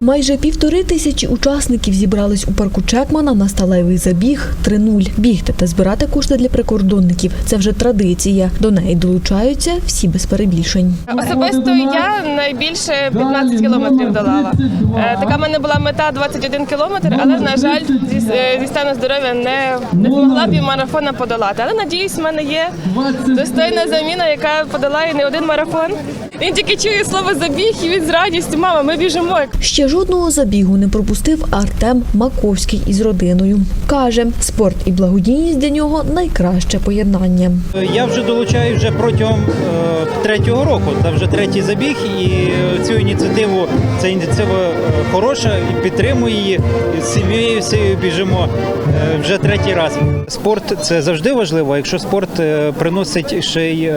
Майже півтори тисячі учасників зібрались у парку Чекмана на сталевий забіг 3.0. Бігти та збирати кошти для прикордонників – це вже традиція. До неї долучаються всі без перебільшень. Особисто я найбільше 15 кілометрів долала. Е, Така в мене була мета 21 кілометр, але на жаль, зі, е, зі стану здоров'я не, не змогла півмарафона подолати. Але надіюсь, в мене є достойна заміна, яка подолає не один марафон. Він тільки чує слово забіг, і він з радістю, мама, ми біжимо. Ще жодного забігу не пропустив Артем Маковський із родиною. Каже, спорт і благодійність для нього найкраще поєднання. Я вже долучаю вже протягом е, третього року. Це вже третій забіг, і цю ініціативу ця ініціатива е, хороша і підтримую її. З сім'єю всією біжимо е, вже третій раз. Спорт це завжди важливо. Якщо спорт приносить ще й,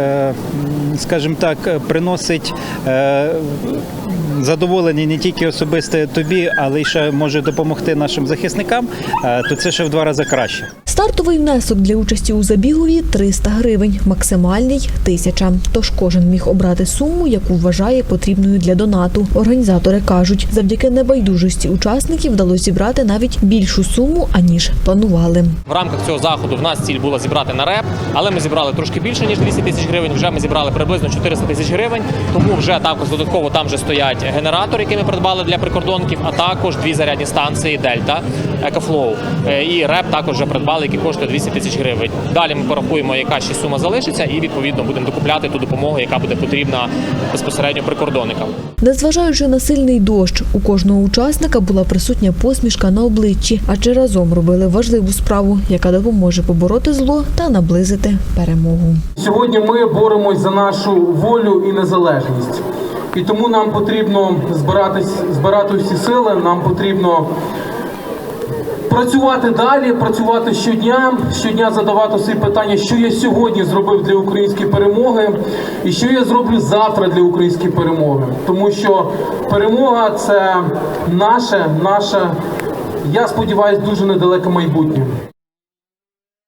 скажімо так, е, приносить. е, Задоволення не тільки особисте тобі, але й ще може допомогти нашим захисникам, е, то це ще в два рази краще. Стартовий внесок для участі у забігові 300 гривень, максимальний – 1000. Тож кожен міг обрати суму, яку вважає потрібною для донату. Організатори кажуть, завдяки небайдужості учасників вдалося зібрати навіть більшу суму, аніж планували. В рамках цього заходу в нас ціль була зібрати на реп, але ми зібрали трошки більше ніж 200 тисяч гривень. Вже ми зібрали приблизно 400 тисяч гривень. Тому вже також додатково там вже стоять генератори, які ми придбали для прикордонників, а також дві зарядні станції Дельта Екофлоу. Е, І реп також вже придбали, який коштує 200 тисяч гривень. Далі ми порахуємо, яка ще сума залишиться, і відповідно будемо докупляти ту допомогу, яка буде потрібна безпосередньо прикордонникам. Незважаючи на сильний дощ, у кожного учасника була присутня посмішка на обличчі, адже разом робили важливу справу, яка допоможе побороти зло та наблизити перемогу. Сьогодні ми боремось за нашу волю і незалежність. І тому нам потрібно збиратись, збирати всі сили, нам потрібно працювати далі, працювати щодня, щодня задавати собі питання, що я сьогодні зробив для української перемоги, і що я зроблю завтра для української перемоги. Тому що перемога це наше, наше, я сподіваюся, дуже недалеке майбутнє.